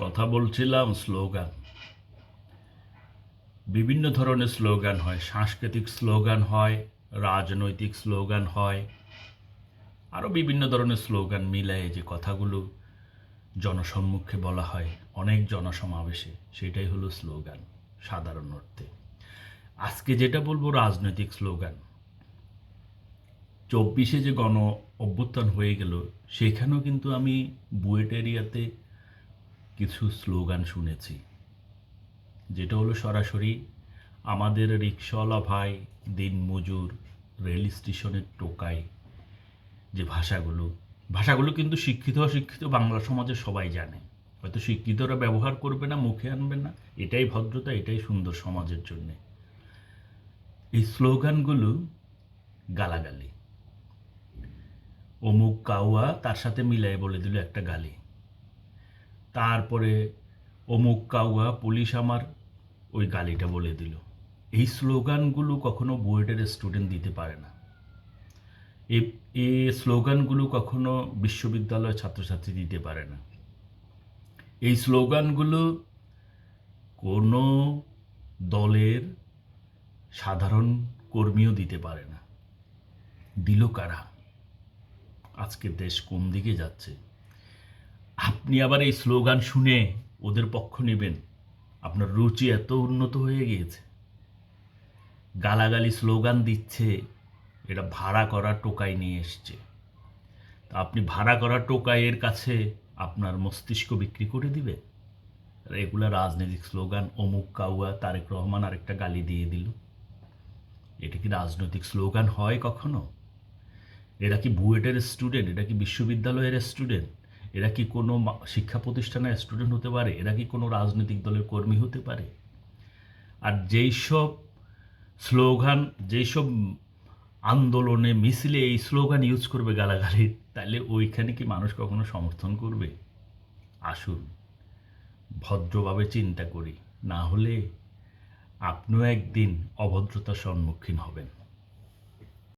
কথা বলছিলাম স্লোগান। বিভিন্ন ধরনের স্লোগান হয়। সাংস্কৃতিক স্লোগান হয়, রাজনৈতিক স্লোগান হয়, আরও বিভিন্ন ধরনের স্লোগান মিলায়ে যে কথাগুলো জনসম্মুখে বলা হয়, অনেক জনসমাবেশে, সেটাই হলো স্লোগান সাধারণ অর্থে। আজকে যেটা বলব রাজনৈতিক স্লোগান। চব্বিশে যে গণ অভ্যুত্থান হয়ে গেল, সেখানেও কিন্তু আমি বুয়েট এরিয়াতে কিছু স্লোগান শুনেছি। যেটা হলো সরাসরি আমাদের রিক্সাওয়ালা ভাই দিনমজুর রেল স্টেশনের টোকায় যে ভাষাগুলো। ভাষাগুলো কিন্তু শিক্ষিত অশিক্ষিত বাংলা সমাজে সবাই জানে। হয়তো শিক্ষিতরা ব্যবহার করবে না, মুখে আনবে না। এটাই ভদ্রতা, এটাই সুন্দর সমাজের জন্যে। এই স্লোগানগুলো গালাগালি। অমুক কাউয়া তার সাথে মিলাই বলে দিল একটা গালি। তারপরে অমুক কাউয়া পুলিশ আমার ওই গালিটা বলে দিল। এই স্লোগানগুলো কখনো বুয়েটের স্টুডেন্ট দিতে পারে না। এ স্লোগানগুলো কখনো বিশ্ববিদ্যালয়ের ছাত্রছাত্রী দিতে পারে না। এই স্লোগানগুলো কোনো দলের সাধারণ কর্মীও দিতে পারে না। দিল কারা? আজকের দেশ কোন দিকে যাচ্ছে? আপনি আবার এই স্লোগান শুনে ওদের পক্ষ নেবেন। আপনার রুচি এত উন্নত হয়ে গিয়েছে। গালাগালি স্লোগান দিচ্ছে, এটা ভাড়া করা টোকাই নিয়ে এসছে। তা আপনি ভাড়া করা টোকাইয়ের কাছে আপনার মস্তিষ্ক বিক্রি করে দিবে? এগুলা রাজনৈতিক স্লোগান, অমুক কাউয়া, তারেক রহমান আরেকটা গালি দিয়ে দিল। এটা কি রাজনৈতিক স্লোগান হয় কখনো? এটা কি বুয়েটের স্টুডেন্ট? এটা কি বিশ্ববিদ্যালয়ের স্টুডেন্ট? এরা কি কোনো শিক্ষা প্রতিষ্ঠানের স্টুডেন্ট হতে পারে? এরা কি কোনো রাজনৈতিক দলের কর্মী হতে পারে? আর যেই সব স্লোগান, যেই সব আন্দোলনে মিছিলে এই স্লোগান ইউজ করবে গালাগালি, তাহলে ওইখানে কি মানুষ কখনো সমর্থন করবে? আসুন, ভদ্রভাবে চিন্তা করি। না হলে আপনিও একদিন অভদ্রতার সম্মুখীন হবেন।